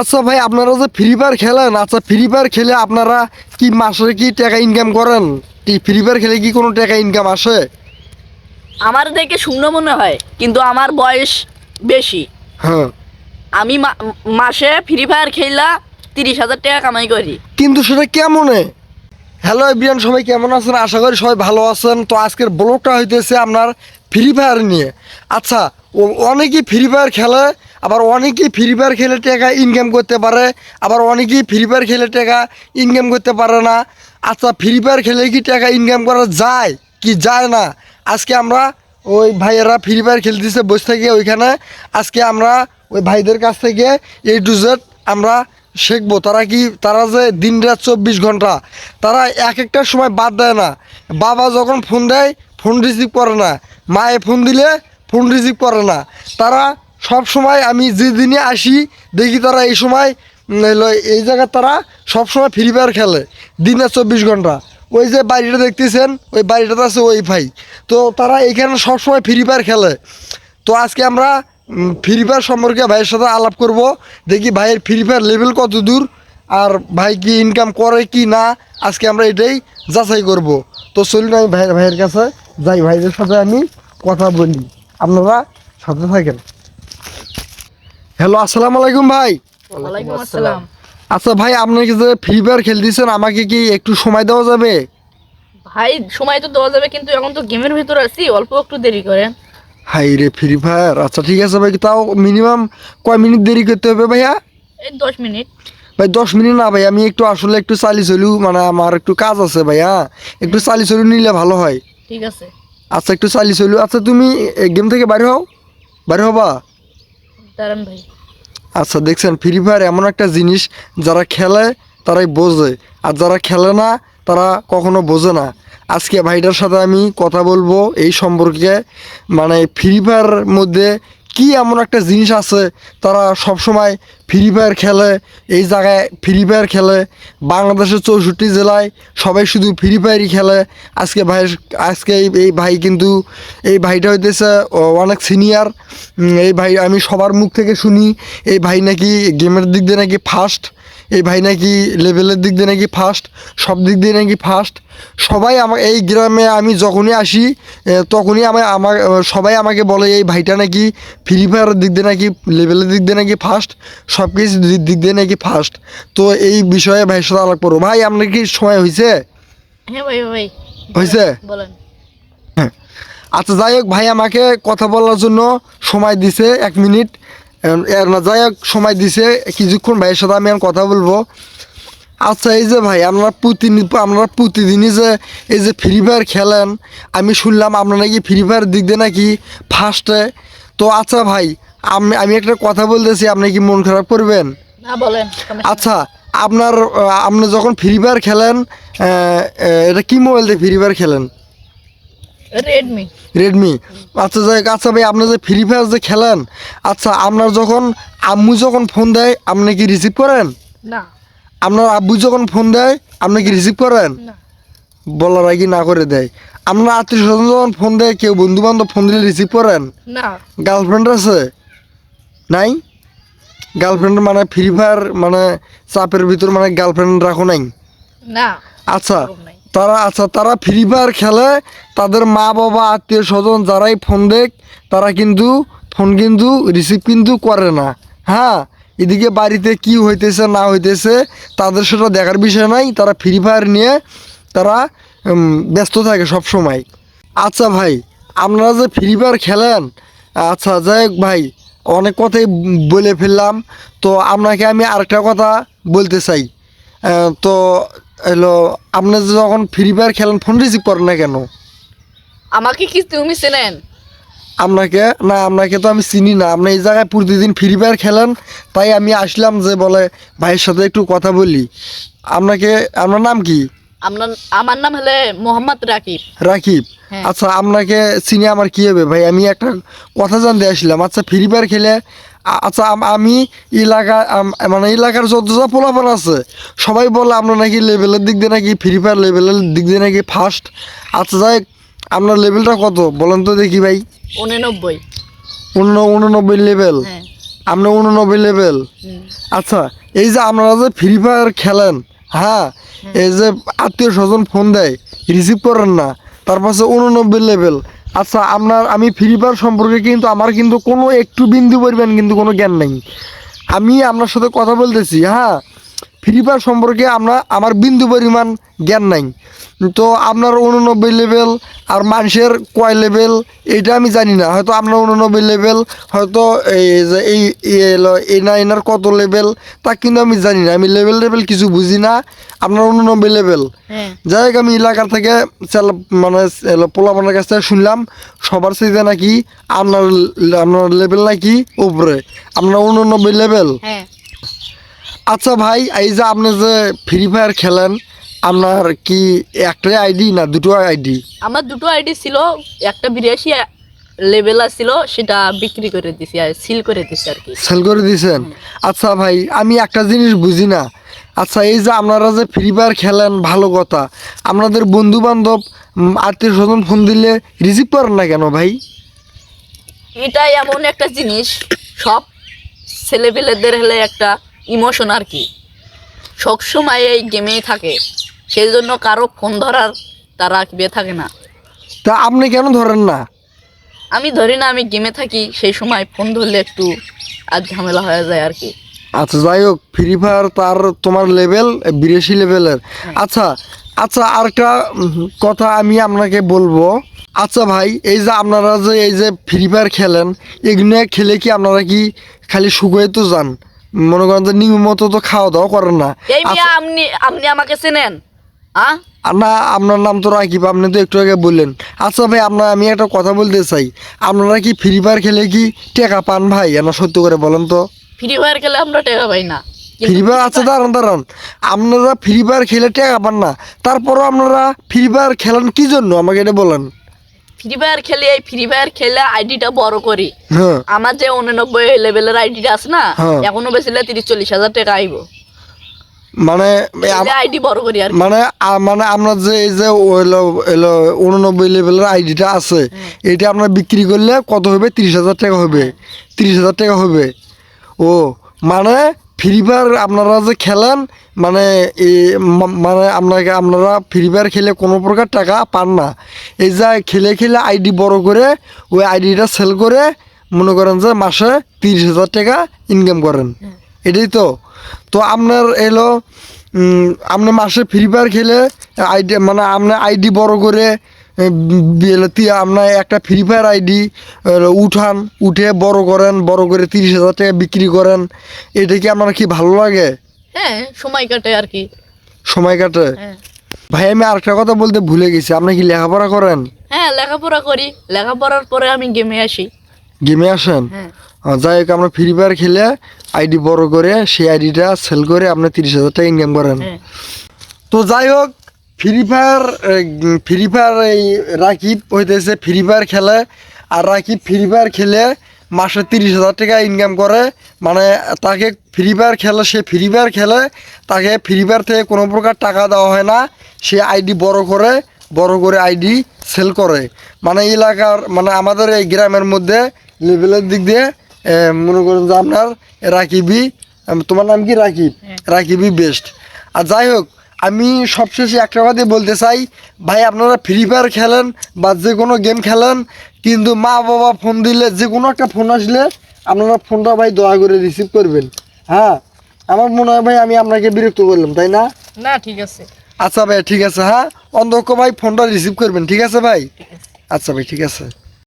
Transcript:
আচ্ছা ভাই আপনারা যে ফ্রি ফায়ার খেলেন আচ্ছা ফ্রি ফায়ার খেলে আপনারা কি মাসে কি টাকা ইনকাম করেন? ফ্রি ফায়ার খেলে কি কোনো টাকা ইনকাম আসে? আমার দেখে শূন্য মনে হয় কিন্তু আমার বয়স বেশি। হ্যাঁ। আমি মাসে ফ্রি ফায়ার খেলা তিরিশ হাজার টাকা কামাই করি। কিন্তু সেটা কেমনে? হ্যালো এভরিয়ান সবাই কেমন আছেন? আশা করি সবাই ভালো আছেন। তো আজকের ব্লগটা হইতেছে আপনার ফ্রি ফায়ার নিয়ে। আচ্ছা অনেকেই ফ্রি ফায়ার খেলে আবার অনেকেই ফ্রি ফায়ার খেলে টাকা ইনকাম করতে পারে, আবার অনেকেই ফ্রি ফায়ার খেলে টাকা ইনকাম করতে পারে না। আচ্ছা ফ্রি ফায়ার খেলে কি টাকা ইনকাম করা যায়? কি যায় না? আজকে আমরা ওই ভাইয়েরা ফ্রি ফায়ার খেলতেছে বসে থেকে ওইখানে। আজকে আমরা ওই ভাইদের কাছ থেকে এই টু জেড আমরা শিখব। তারা কি, তারা যে দিন রাত চব্বিশ ঘণ্টা, তারা এক একটা সময় বাদ দেয় না। বাবা যখন ফোন দেয় ফোন রিসিভ করে না। মায়ে ফোন দিলে ফোন রিসিভ করে না। তারা সব সময় আমি যে দিনে আসি, দেখি তারা এই সময় এই জায়গায় তারা সব সময় ফ্রি ফায়ার খেলে, দিনে চব্বিশ ঘণ্টা। ওই যে বাড়িটা দেখতেছেন, ওই বাড়িটাতে আছে ওই ভাই তো তারা এখানে সবসময় ফ্রি ফায়ার খেলে। তো আজকে আমরা ফ্রি ফায়ার সম্পর্কে ভাইয়ের সাথে আলাপ করব, দেখি ভাইয়ের ফ্রি ফায়ার লেভেল কত দূর, আর ভাই কি ইনকাম করে কি না, আজকে আমরা এটাই যাচাই করব। তো চলুন আমি ভাইয়ের ভাইয়ের কাছে যাই, ভাইদের সাথে আমি কথা বলি। আপনারা সাথে থাকেন। হ্যালো আসসালামু আলাইকুম ভাই। ওয়ালাইকুম আসসালাম। আচ্ছা ভাই আপনি কি যে ফ্রি ফায়ার খেলতেছেন আমাকে কি একটু সময় দেওয়া যাবে? ভাই সময় তো দেওয়া যাবে কিন্তু এখন তো গেমের ভিতর আছি অল্প একটু দেরি করে। হাই রে ফ্রি ফায়ার। আচ্ছা ঠিক আছে ভাই তাও মিনিমাম কয় মিনিট দেরি করতে হবে ভাইয়া? এই দশ মিনিট। ভাই দশ মিনিট না ভাই আমি একটু আসলে একটু চালি চলু মানে আমার একটু কাজ আছে ভাইয়া। একটু চালি চলু নিলে ভালো হয়। ঠিক আছে। আচ্ছা একটু চালি চলু। আচ্ছা তুমি গেম থেকে বাইরে হও। বাইরে হবা? ভাই। আচ্ছা দেখছেন ফ্রি ফায়ার এমন একটা জিনিস যারা খেলে, তারাই বোঝে। আর যারা খেলে না, তারা কখনো বোঝে না। আজকে ভাইটার সাথে আমি কথা বলব এই সম্পর্কে। মানে ফ্রি ফায়ার মধ্যে কি এমন একটা জিনিস আছে? তারা সব সময় ফ্রি ফায়ার খেলে, এই জায়গায় ফ্রি ফায়ার খেলে। বাংলাদেশের চৌষট্টি জেলায় সবাই শুধু ফ্রি ফায়ারই খেলে। আজকে ভাই, আজকে এই ভাই কিন্তু, এই ভাইটা হইতেছে অনেক সিনিয়র এই ভাই, আমি সবার মুখ থেকে শুনি, এই ভাই নাকি গেমের দিক দিয়ে নাকি ফার্স্ট এই ভাই নাকি লেভেলের দিক দিয়ে নাকি ফার্স্ট সব দিক দিয়ে নাকি ফার্স্ট সবাই আমার এই গ্রামে আমি যখনই আসি তখনই আমার আমার সবাই আমাকে বলে এই ভাইটা নাকি ফ্রি ফায়ারের দিক দিয়ে নাকি লেভেলের দিক দিয়ে নাকি ফার্স্ট সব কিছু দিক দিয়ে নাকি ফার্স্ট তো এই বিষয়ে ভাইয়ের সাথে আলাপ করব। ভাই আপনার কি সময় হয়েছে হ্যাঁ ভাই ভাই হয়েছে? বলেন। আচ্ছা যাই হোক ভাই আমাকে কথা বলার জন্য সময় দিছে এক মিনিট। এর না যাই হোক সময় দিছে কিছুক্ষণ ভাইয়ের সাথে আমি কথা বলব। আচ্ছা এই যে ভাই আপনারা প্রতিদিন আপনারা প্রতিদিনই যে এই যে ফ্রি ফায়ার খেলেন আমি শুনলাম আপনারা নাকি ফ্রি ফায়ার দিক দিয়ে নাকি ফার্স্টে তো আচ্ছা ভাই আমি আমি একটা কথা বলতেছি আপনি কি মন খারাপ করবেন? বলেন আচ্ছা আপনার আপনি যখন ফ্রি ফায়ার খেলেন এটা কি মোবাইল দিয়ে ফ্রি ফায়ার খেলেন? রেডমি রেডমি আচ্ছা যাই আচ্ছা ভাই আপনি যে ফ্রি ফায়ার যে খেলেন আচ্ছা আপনার যখন আম্মু যখন ফোন দেয় আপনি কি রিসিভ করেন? না। আপনার আব্বু যখন ফোন দেয় আপনি কি রিসিভ করেন? না। বলার আগে না করে দেয়। আপনার আত্মীয় স্বজন যখন ফোন দেয় কেউ বন্ধু বান্ধব ফোন দিলে রিসিভ করেন? না। গার্লফ্রেন্ড আছে? নাই? গার্লফ্রেন্ড মানে ফ্রি ফায়ার মানে চাপের ভিতর মানে গার্লফ্রেন্ড রাখো নাই? না। আচ্ছা। তারা আচ্ছা তারা ফ্রি ফায়ার খেলে, তাদের মা বাবা, আত্মীয় স্বজন যারাই ফোন দেখ, তারা কিন্তু ফোন কিন্তু রিসিভ কিন্তু করে না। হ্যাঁ এদিকে বাড়িতে কি হইতেছে, না হইতেছে, তাদের সেটা দেখার বিষয় নাই। তারা ফ্রি ফায়ার নিয়ে তারা ব্যস্ত থাকে সব সময় আচ্ছা ভাই, আপনারা যে ফ্রি ফায়ার খেলেন আচ্ছা যাই ভাই, অনেক কথাই বলে ফেললাম। তো আপনাকে আমি আরেকটা কথা বলতে চাই। তো হলো আপনি যখন ফ্রি ফায়ার খেলেন ফোন রিসিভ করেন না কেন? আমাকে কি তুমি চেনেন? আপনাকে না আপনাকে তো আমি চিনি না। আপনি এই জায়গায় প্রতিদিন ফ্রি ফায়ার খেলেন তাই আমি আসলাম যে বলে ভাইয়ের সাথে একটু কথা বলি। আপনাকে আপনার নাম কি? আপনার আমার নাম হলে মোহাম্মদ রাকিব। রাকিব? হ্যাঁ। আচ্ছা আপনাকে চিনি আমার কি হবে? ভাই আমি একটা কথা জানতে আসলাম। আচ্ছা ফ্রি ফায়ার খেলে আচ্ছা আমি এলাকা মানে এলাকার যত যা পোলাপান আছে সবাই বলে আপনার নাকি লেভেলের দিক দিয়ে নাকি ফ্রি ফায়ার লেভেলের দিক দিয়ে নাকি ফার্স্ট আচ্ছা যাই আপনার লেভেলটা কত? বলেন তো দেখি ভাই। উননব্বই। উননব্বই লেভেল হ্যাঁ। আপনি উননব্বই লেভেল আচ্ছা এই যে আপনারা যে ফ্রি ফায়ার খেলেন হ্যাঁ এই যে আত্মীয় স্বজন ফোন দেয় রিসিভ করেন না তার পাশে উননব্বই লেভেল আচ্ছা আপনার, আমি ফ্রি ফায়ার সম্পর্কে কিন্তু আমার কিন্তু কোনো একটু বিন্দু পরিমাণ কিন্তু কোনো জ্ঞান নেই। আমি আপনার সাথে কথা বলতেছি হ্যাঁ? ফ্রি ফায়ার সম্পর্কে আমরা আমার বিন্দু পরিমাণ জ্ঞান নাই। তো আপনার উননব্বই লেভেল আর মানুষের কয় লেভেল এটা আমি জানি না। হয়তো আপনার উননব্বই লেভেল হয়তো এই যে এই এই নাইনার কত লেভেল তা কিন্তু আমি জানি না। আমি লেভেল লেভেল কিছু বুঝি না। আপনার উননব্বই লেভেল হ্যাঁ। যাই হোক আমি এলাকার থেকে মানে পোলাপানের কাছ থেকে শুনলাম সবার সাথে নাকি আপনার আপনার লেভেল নাকি উপরে। আপনার উননব্বই লেভেল আচ্ছা ভাই এই যে আপনি যে ফ্রি ফায়ার খেলেন আপনার কি একটাই আইডি না দুটো আইডি আমার দুটো আইডি ছিল একটা বিরাশি লেভেল ছিল সেটা বিক্রি করে দিছি আর সিল করে দিছি আর কি। সেল করে দিয়েছেন আচ্ছা ভাই আমি একটা জিনিস বুঝি না। আচ্ছা এই যে আপনারা যে ফ্রি ফায়ার খেলেন ভালো কথা আপনাদের বন্ধু বান্ধব আত্মীয় স্বজন ফোন দিলে রিসিভ করেন না কেন ভাই? এটাই এমন একটা জিনিস সব ছেলেপেলেদের হলে একটা ইমোশন আর কি। সবসময় এই গেমেই থাকে। সেই জন্য কারও ফোন ধরার তারা বে থাকে না। তা আপনি কেন ধরেন না? আমি ধরি না আমি গেমে থাকি সেই সময় ফোন ধরলে একটু আর ঝামেলা হয়ে যায় আর কি। আচ্ছা যাই হোক ফ্রি ফায়ার তার তোমার লেভেল বিরাশি লেভেলের আচ্ছা আচ্ছা আরেকটা কথা আমি আপনাকে বলব। আচ্ছা ভাই এই যে আপনারা যে এই যে ফ্রি ফায়ার খেলেন এগুলো খেলে কি আপনারা কি খালি শুকিয়ে তো যান? মনে করেন যে নিয়ম মতো তো খাওয়া দাওয়া করেন না। এই মিয়া আচ্ছা, আপনি আপনি আমাকে চেনেন হ্যাঁ না আপনার নাম তো রাকিব আপনি তো একটু আগে বললেন। আচ্ছা ভাই আপনার আমি একটা কথা বলতে চাই। আপনারা কি ফ্রি ফায়ার খেলে কি টাকা পান ভাই? না সত্য করে বলেন তো। ফ্রি ফায়ার খেলে আমরা টাকা পাই না। ফ্রি ফায়ার আচ্ছা দাঁড়ান দাঁড়ান। আপনারা ফ্রি ফায়ার খেলে টাকা পান না। তারপরও আপনারা ফ্রি ফায়ার খেলেন কি জন্য? আমাকে এটা বলেন। ফ্রি ফায়ার খেলে এই ফ্রি ফায়ার খেলে আইডিটা বড় করি। হ্যাঁ। আমার যে উননব্বই লেভেলের আইডিটা আছে না হ্যাঁ। এখনও বেশিলে তিরিশ চল্লিশ হাজার টাকা আইব। মানে আইডি বড় করি আর মানে মানে আপনার যে এই যে উননব্বই লেভেলের আইডিটা আছে এটা আপনার বিক্রি করলে কত হবে? তিরিশ হাজার টাকা হবে। তিরিশ হাজার টাকা হবে। ও মানে ফ্রি ফায়ার আপনারা যে খেলেন মানে এই মানে আপনাকে আপনারা ফ্রি ফায়ার খেলে কোনো প্রকার টাকা পান না। এই যা খেলে খেলে আইডি বড় করে ওই আইডিটা সেল করে মনে করেন যে মাসে তিরিশ হাজার টাকা ইনকাম করেন। এটাই তো। তো আপনার এলো আপনি মাসে ফ্রি ফায়ার খেলে আইডি মানে আপনার আইডি বড় করে আপনার একটা ফ্রি ফায়ার আইডি উঠান উঠে বড় করেন বড় করে তিরিশ হাজার টাকা বিক্রি করেন। এটা কি আপনার কি ভালো লাগে? হ্যাঁ সময় কাটে আর কি। সময় কাটে? হ্যাঁ। ভাই আমি আরেকটা কথা বলতে ভুলে গেছি। আপনি কি লেখাপড়া করেন? হ্যাঁ লেখাপড়া করি। লেখাপড়ার পরে আমি গেমে আসি। গেমে আসেন? হ্যাঁ। যাই হোক আমরা ফ্রি ফায়ার খেলে আইডি বড় করে সেই আইডিটা সেল করে আপনি তিরিশ হাজার টাকা ইনকাম করেন। হ্যাঁ। তো যাই হোক ফ্রি ফায়ার ফ্রি ফায়ার এই রাকিব হইতেছে ফ্রি ফায়ার খেলে। আর রাকিব ফ্রি ফায়ার খেলে মাসে তিরিশ হাজার টাকা ইনকাম করে। মানে তাকে ফ্রি ফায়ার খেলে সে ফ্রি ফায়ার খেলে তাকে ফ্রি ফায়ার থেকে কোনো প্রকার টাকা দেওয়া হয় না। সে আইডি বড় করে বড় করে আইডি সেল করে। মানে এলাকার মানে আমাদের এই গ্রামের মধ্যে লেভেলের দিক দিয়ে মনে করেন যে আপনার রাকিবই তোমার নাম কি রাকিব রাকিবই বেস্ট আর যাই হোক আমি সবশেষে একটা কথাই বলতে চাই ভাই আপনারা ফ্রি ফায়ার খেলেন বা যে কোনো গেম খেলেন কিন্তু মা বাবা ফোন দিলে যে কোনো একটা ফোন আসলে আপনারা ফোনটা ভাই দয়া করে রিসিভ করবেন। হ্যাঁ আমার মনে হয় ভাই আমি আপনাকে বিরক্ত করলাম তাই না? না ঠিক আছে। আচ্ছা ভাই ঠিক আছে হ্যাঁ। অন্ধক্ষ ভাই ফোনটা রিসিভ করবেন ঠিক আছে ভাই? আচ্ছা ভাই ঠিক আছে।